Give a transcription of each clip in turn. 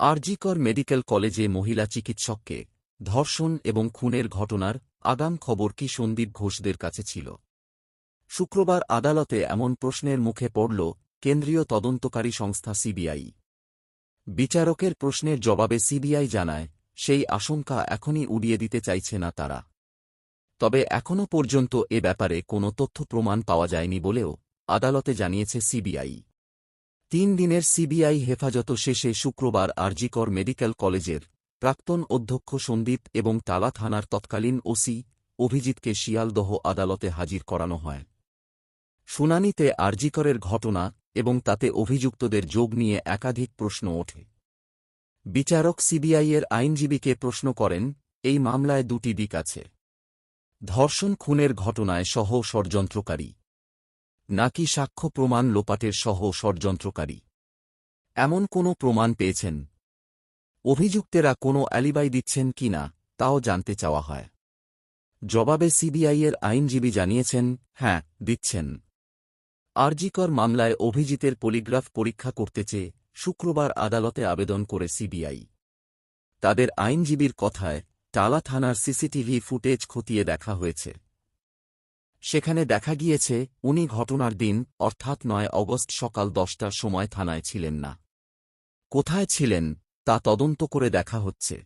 RG Kar medical কলেজে মহিলা চিকিৎসককে ধর্ষণ এবং খুনের ঘটনার আগাম খবর কি সন্দীপ ঘোষদের কাছে ছিল? শুক্রবার আদালতে এমন প্রশ্নের মুখে পড়ল কেন্দ্রীয় তদন্তকারী সংস্থা সিবিআই। বিচারকের প্রশ্নের জবাবে সিবিআই জানায়, সেই আশঙ্কা এখনই উড়িয়ে দিতে চাইছে না তারা। তবে এখনও পর্যন্ত এ ব্যাপারে কোনো তথ্য প্রমাণ পাওয়া যায়নি বলেও আদালতে জানিয়েছে সিবিআই। তিন দিনের সিবিআই হেফাজত শেষে শুক্রবার আরজিকর মেডিকেল কলেজের প্রাক্তন অধ্যক্ষ সন্দীপ এবং তালা থানার তৎকালীন ওসি অভিজিৎকে শিয়ালদহ আদালতে হাজির করানো হয়। শুনানিতে আরজিকরের ঘটনা এবং তাতে অভিযুক্তদের যোগ নিয়ে একাধিক প্রশ্ন ওঠে। বিচারক সিবিআইয়ের আইনজীবীকে প্রশ্ন করেন, এই মামলায় দুটি দিক আছে। ধর্ষণ খুনের ঘটনায় সহ ষড়যন্ত্রকারী নাকি সাক্ষ্য প্রমাণ লোপাটের সহ ষড়যন্ত্রকারী। এমন কোনো প্রমাণ পেয়েছেন? অভিযুক্তেরা কোনো অ্যালিবাই দিচ্ছেন কি না, তাও জানতে চাওয়া হয়। জবাবে সিবিআইয়ের আইনজীবী জানিয়েছেন হ্যাঁ দিচ্ছেন। আরজিকর মামলায় অভিজিতের পলিগ্রাফ পরীক্ষা করতে চেয়ে শুক্রবার আদালতে আবেদন করে সিবিআই। তাদের আইনজীবীর কথায় টালা থানার সিসিটিভি ফুটেজ খতিয়ে দেখা হয়েছে। সেখানে দেখা গিয়েছে, উনি ঘটনার দিন, অর্থাৎ নয় অগস্ট সকাল দশটার সময় থানায় ছিলেন না। কোথায় ছিলেন, তা তদন্ত করে দেখা হচ্ছে।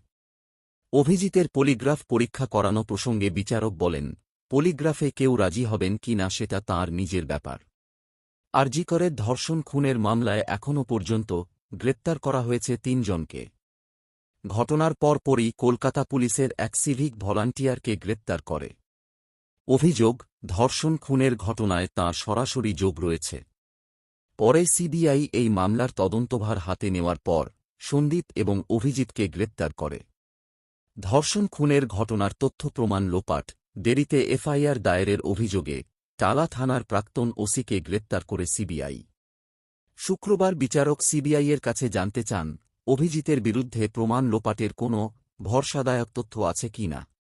অভিজিতের পলিগ্রাফ পরীক্ষা করানো প্রসঙ্গে বিচারক বলেন, পলিগ্রাফে কেউ রাজি হবেন কি না সেটা তাঁর নিজের ব্যাপার। আরজিকরের ধর্ষণ খুনের মামলায় এখনও পর্যন্ত গ্রেপ্তার করা হয়েছে তিনজনকে। ঘটনার পরপরই কলকাতা পুলিশের এক সিভিক ভলান্টিয়ারকে গ্রেপ্তার করে। অভিযোগ, ধর্ষণ খুনের ঘটনায় তাঁর সরাসরি যোগ রয়েছে। পরে সিবিআই এই মামলার তদন্তভার হাতে নেওয়ার পর, সন্দীপ এবং অভিজিৎকে গ্রেপ্তার করে। ধর্ষণ খুনের ঘটনার তথ্য প্রমাণ লোপাট, দেরিতে এফআইআর দায়েরের অভিযোগে টালা থানার প্রাক্তন ওসিকে গ্রেপ্তার করে সিবিআই। শুক্রবার বিচারক সিবিআইয়ের কাছে জানতে চান, অভিজিতের বিরুদ্ধে প্রমাণ লোপাটের কোনো ভরসাদায়ক তথ্য আছে কি না।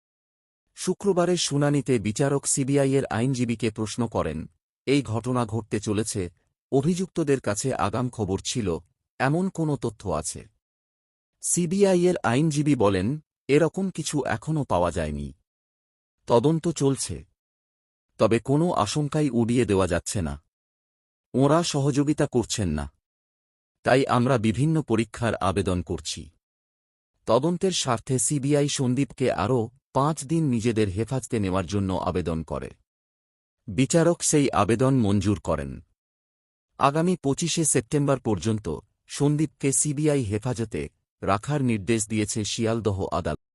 শুক্রবারের শুনানিতে বিচারক সিবিআইয়ের আইনজীবীকে প্রশ্ন করেন, এই ঘটনা ঘটতে চলেছে, অভিযুক্তদের কাছে আগাম খবর ছিল, এমন কোনো তথ্য আছে? সিবিআইয়ের আইনজীবী বলেন, এরকম কিছু এখনও পাওয়া যায়নি। তদন্ত চলছে। তবে কোনো আশঙ্কাই উড়িয়ে দেওয়া যাচ্ছে না। ওঁরা সহযোগিতা করছেন না। তাই আমরা বিভিন্ন পরীক্ষার আবেদন করছি। তদন্তের স্বার্থে সিবিআই সন্দীপকে আরও পাঁচ দিন নিজেদের হেফাজতে নেওয়ার জন্য আবেদন করে। বিচারক সেই আবেদন মঞ্জুর করেন। আগামী পঁচিশে সেপ্টেম্বর পর্যন্ত সন্দীপকে সিবিআই হেফাজতে রাখার নির্দেশ দিয়েছে শিয়ালদহ আদালত।